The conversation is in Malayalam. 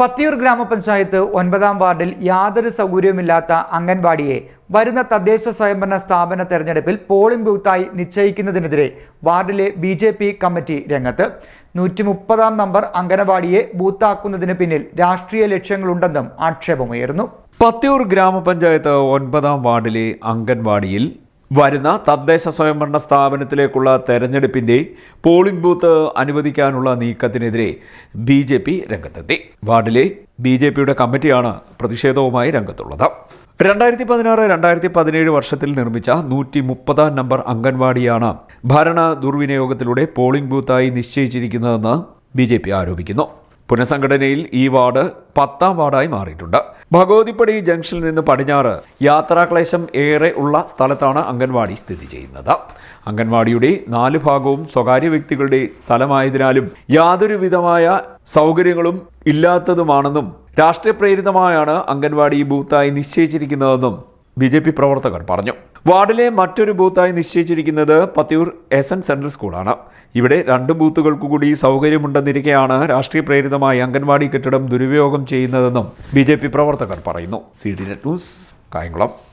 പത്തിയൂർ ഗ്രാമപഞ്ചായത്ത് ഒൻപതാം വാർഡിൽ യാതൊരു സൗകര്യവുമില്ലാത്ത അംഗൻവാടിയെ വരുന്ന തദ്ദേശ സ്വയംഭരണ സ്ഥാപന തെരഞ്ഞെടുപ്പിൽ പോളിംഗ് ബൂത്തായി നിശ്ചയിക്കുന്നതിനെതിരെ വാർഡിലെ ബി ജെ പി കമ്മിറ്റി രംഗത്ത്. നൂറ്റി മുപ്പതാം നമ്പർ അംഗനവാടിയെ ബൂത്താക്കുന്നതിന് പിന്നിൽ രാഷ്ട്രീയ ലക്ഷ്യങ്ങളുണ്ടെന്നും ആക്ഷേപമുയർന്നു. പത്തിയൂർ ഗ്രാമപഞ്ചായത്ത് ഒൻപതാം വാർഡിലെ അംഗൻവാടിയിൽ വരുന്ന തദ്ദേശ സ്വയംഭരണ സ്ഥാപനത്തിലേക്കുള്ള തെരഞ്ഞെടുപ്പിന്റെ പോളിംഗ് ബൂത്ത് അനുവദിക്കാനുള്ള നീക്കത്തിനെതിരെ ബി ജെ പി രംഗത്തെത്തി. വാർഡിലെ ബി ജെ പിയുടെ കമ്മിറ്റിയാണ് പ്രതിഷേധവുമായി രംഗത്തുള്ളത്. രണ്ടായിരത്തി പതിനാറ് രണ്ടായിരത്തി പതിനേഴ് വർഷത്തിൽ നിർമ്മിച്ച നൂറ്റി മുപ്പതാം നമ്പർ അംഗൻവാടിയാണ് ഭരണ ദുർവിനിയോഗത്തിലൂടെ പോളിംഗ് ബൂത്തായി നിശ്ചയിച്ചിരിക്കുന്നതെന്ന് ബി ആരോപിക്കുന്നു. പുനഃസംഘടനയിൽ ഈ വാർഡ് പത്താം വാർഡായി മാറിയിട്ടുണ്ട്. ഭഗവതിപ്പടി ജംഗ്ഷനിൽ നിന്ന് പടിഞ്ഞാറ് യാത്രാക്ലേശം ഏറെ ഉള്ള സ്ഥലത്താണ് അംഗൻവാടി സ്ഥിതി ചെയ്യുന്നത്. അംഗൻവാടിയുടെ നാല് ഭാഗവും സ്വകാര്യ വ്യക്തികളുടെ സ്ഥലമായതിനാലും യാതൊരു വിധമായ സൗകര്യങ്ങളും ഇല്ലാത്തതുമാണെന്നും രാഷ്ട്രീയ പ്രേരിതമായാണ് അംഗൻവാടി ബൂത്തായി നിശ്ചയിച്ചിരിക്കുന്നതെന്നും ബി ജെ പി പ്രവർത്തകർ പറഞ്ഞു. വാർഡിലെ മറ്റൊരു ബൂത്തായി നിശ്ചയിച്ചിരിക്കുന്നത് പത്തിയൂർ എസ് എൻ സെൻട്രൽ സ്കൂളാണ്. ഇവിടെ രണ്ട് ബൂത്തുകൾക്കു കൂടി സൗകര്യമുണ്ടെന്നിരിക്കെയാണ് രാഷ്ട്രീയ പ്രേരിതമായി അംഗൻവാടി കെട്ടിടം ദുരുപയോഗം ചെയ്യുന്നതെന്നും ബി പ്രവർത്തകർ പറയുന്നു. C D net news Kayamkulam.